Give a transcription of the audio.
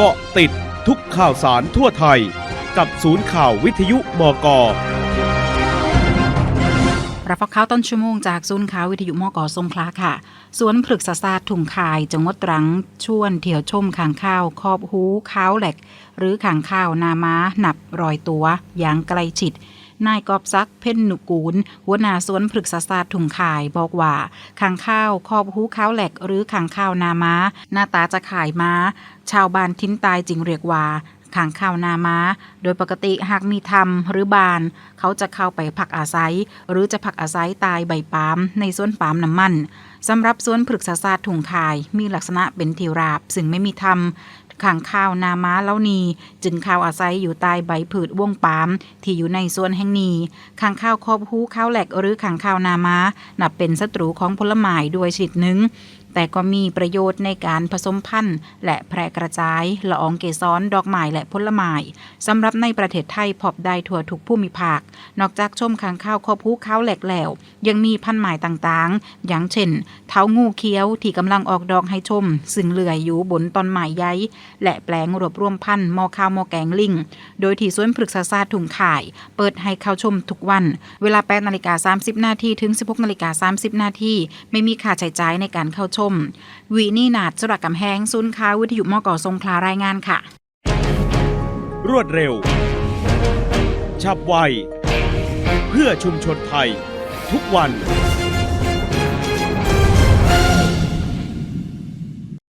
เกาะติดทุกข่าวสารทั่วไทย กับศูนย์ข่าววิทยุมกรับฟังข่าวต้นชั่วโมงจากศูนย์ข่าววิทยุมกสงขลาค่ะ สวนผลึกษศาสตร์ถุงคายจังหวัดตรังชวนเที่ยวชมข่างข้าว คอบหูข้าวแหลก หรือข่างข้าวนาม้าหนับรอยตัวอย่างไกลฉิด นายกอบซักเพ่นหนุกูล หัวหน้าสวนพฤกษศาสตร์ถุงขายบอกว่าขังข้าวคอบหูข้าวแหลกหรือขังข้าวนาม้า หน้าตาจะขายม้า ชาวบ้านทิ้นตายจึงเรียกว่า ข่างข้าวนาม้า โดยปกติหากมีทำหรือบาน เขาจะเข้าไปพักอาศัย หรือจะพักอาศัยตายใบปาล์มในสวนปาล์มน้ำมันสำหรับสวนพฤกษศาสตร์ถุงคายมีลักษณะเป็นทิวราบ ซึ่งไม่มีทำข้างข้าวนาม้าเล่านีจึงข้าวอาศัยอยู่ใต้ใบผืดวงปาล์มที่อยู่ในสวนแห่งนี้ข้างข้าวคอบหูข้าวแหลกหรือข้างข้าวนาม้านับเป็นศัตรูของผลไม้ด้วยชนิดหนึ่ง แต่ก็มีประโยชน์ในการผสมพันธุ์ และแพร่กระจายละอองเกสรดอกไม้และผลไม้สำหรับในประเทศไทยพบได้ทั่วทุกภูมิภาค นอกจากชมค้างข้าวครอบภูเขาแหลกแล้ว ยังมีพันธุ์หมายต่างๆ อย่างเช่น เท้างูเขียวที่กำลังออกดอกให้ชม ซึ่งเลื่อยอยู่บนต้นไม้ใหญ่และแปลงรวบรวมพันธุ์มอข้าวมอแกงลิงโดยที่สวนพฤกษศาสตร์ถุงข่าย เปิดให้เข้าชมทุกวัน เวลา8นาฬิกา30นาทีถึง 16นาฬิกา30นาทีไม่มีค่าใช้จ่ายในการเข้าชมม วีนี่นาดจรักกำแหงศูนย์ค้าวิทยุมกสงขลารายงานค่ะ รวดเร็ว ฉับไว เพื่อชุมชนไทย ทุกวัน